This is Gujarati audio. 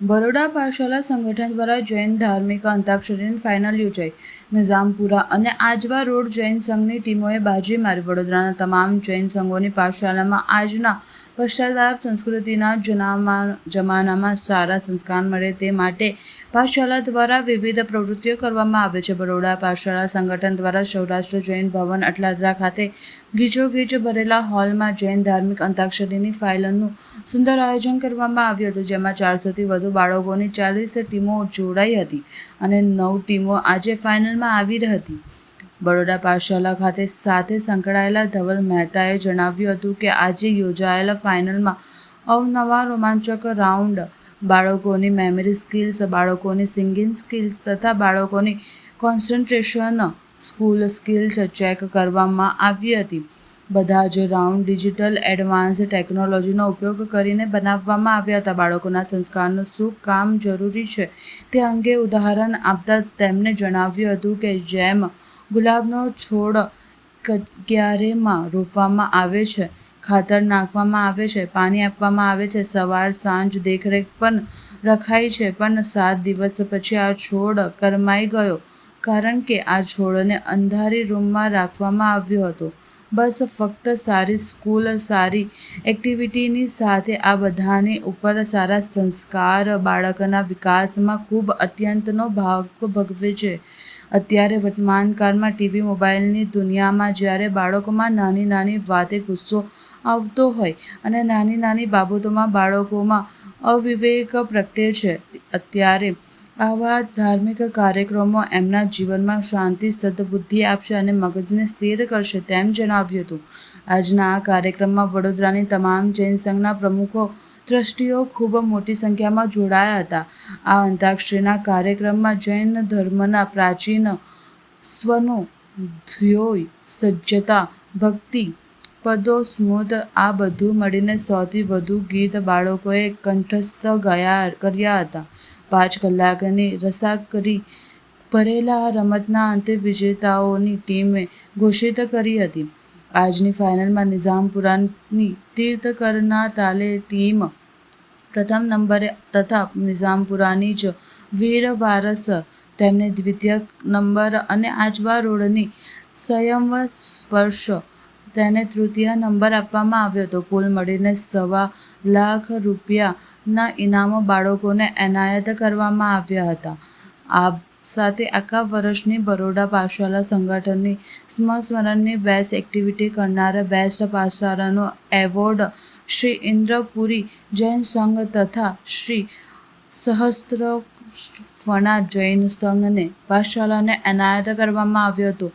બરોડા પાઠશાલા સંગઠન દ્વારા જૈન ધાર્મિક અંતાક્ષરીની ફાઇનલ યોજાઈ. નિઝામપુરા અને આજવા રોડ જૈન સંઘની ટીમોએ બાજી મારી વડોદરાના તમામ જૈન સંઘોની પાઠશાલામાં આજના પશ્ચાતાપ સંસ્કૃતિના જનામા જમાનામાં સારા સંસ્કાર મળે તે માટે પાઠશાળા દ્વારા વિવિધ પ્રવૃત્તિઓ કરવામાં આવે છે. બરોડા પાઠશાળા સંગઠન દ્વારા સૌરાષ્ટ્ર જૈન ભવન અટલાદરા ખાતે ગીચોગીચ ભરેલા હોલમાં જૈન ધાર્મિક અંતાક્ષરીની ફાઇલનું સુંદર આયોજન કરવામાં આવ્યું હતું, જેમાં ચારસોથી વધુ બાળકોની ચાલીસ ટીમો જોડાઈ હતી અને નવ ટીમો આજે ફાઇનલમાં આવી હતી. બરોડા પાઠશાલા ખાતે સાથે સંકળાયેલા ધવલ મહેતાએ જણાવ્યું હતું કે આજે યોજાયેલા ફાઇનલમાં અવનવા રોમાંચક રાઉન્ડ બાળકોની મેમરી સ્કિલ્સ, બાળકોની સિંગિંગ સ્કિલ્સ તથા બાળકોની કોન્સન્ટ્રેશન સ્કૂલ સ્કિલ્સ ચેક કરવામાં આવી હતી. બધા જ રાઉન્ડ ડિજિટલ એડવાન્સ ટેકનોલોજીનો ઉપયોગ કરીને બનાવવામાં આવ્યા હતા. બાળકોના સંસ્કારનું શું કામ જરૂરી છે તે અંગે ઉદાહરણ આપતા તેમણે જણાવ્યું હતું કે જેમ ગુલાબનો છોડ ક્યારેમાં રોપવામાં આવે છે? ખાતર નાખવામાં આવે છે, પાણી આપવામાં આવે છે, સવાર, સાંજ, દેખરેખ પણ રખાય છે, પણ સાત દિવસ પછી આ છોડ કરમાઈ ગયો. કારણ કે આ છોડને અંધારી રૂમમાં રાખવામાં આવ્યો હતો. બસ ફક્ત સારી સ્કૂલ, સારી એક્ટિવિટીની સાથે આ બધાની ઉપર સારા સંસ્કાર બાળકના વિકાસમાં ખૂબ અત્યંતનો ભાગ ભગવે છે. અત્યારે વર્તમાન કાળમાં ટીવી મોબાઈલની દુનિયામાં જ્યારે બાળકોમાં નાની નાની વાતે ગુસ્સો આવતો હોય અને નાની નાની બાબતોમાં બાળકોમાં અવિવેક પ્રગટે છે, અત્યારે આવા ધાર્મિક કાર્યક્રમો એમના જીવનમાં શાંતિ, સદબુદ્ધિ આપશે અને મગજને સ્થિર કરશે તેમ જણાવ્યું હતું. આજના આ કાર્યક્રમમાં વડોદરાની તમામ જૈન સંઘના પ્રમુખો ટ્રસ્ટીઓ ખૂબ મોટી સંખ્યામાં જોડાયા હતા. આ અંતાક્ષરીના કાર્યક્રમમાં જૈન ધર્મના પ્રાચીન સ્વનો ધ્યોય, સજ્જતા, ભક્તિ, પદો સ્મૃત આ બધું મળીને સૌથી વધુ ગીત બાળકોએ કંઠસ્થ ગયા, કર્યા હતા. પાંચ કલાકની રસાકરી ભરેલા રમતના અંતે વિજેતાઓની ટીમે ઘોષિત કરી હતી. આજની ફાઇનલમાં નિઝામપુરાની તીર્થકરના તાલે ટીમ પ્રથમ નંબરે તથા નિઝામપુરાની જ વીર વારસ તેમને દ્વિતીય નંબર અને આજવા રોડની સંયમ સ્પર્શ તેને તૃતીય નંબર આપવામાં આવ્યો હતો. કુલ મળીને સવા લાખ રૂપિયાના ઇનામો બાળકોને એનાયત કરવામાં આવ્યા હતા. આ સાથે આખા વર્ષની બરોડા પાઠશાલા સંગઠનની સ્મરણની બેસ્ટ એક્ટિવિટી કરનારા બેસ્ટ પાઠશાળાનો એવોર્ડ શ્રી ઇન્દ્રપુરી જૈન સંઘ તથા શ્રી સહસ્ત્ર ફણા જૈન સંઘને પાઠશાળાને એનાયત કરવામાં આવ્યો હતો.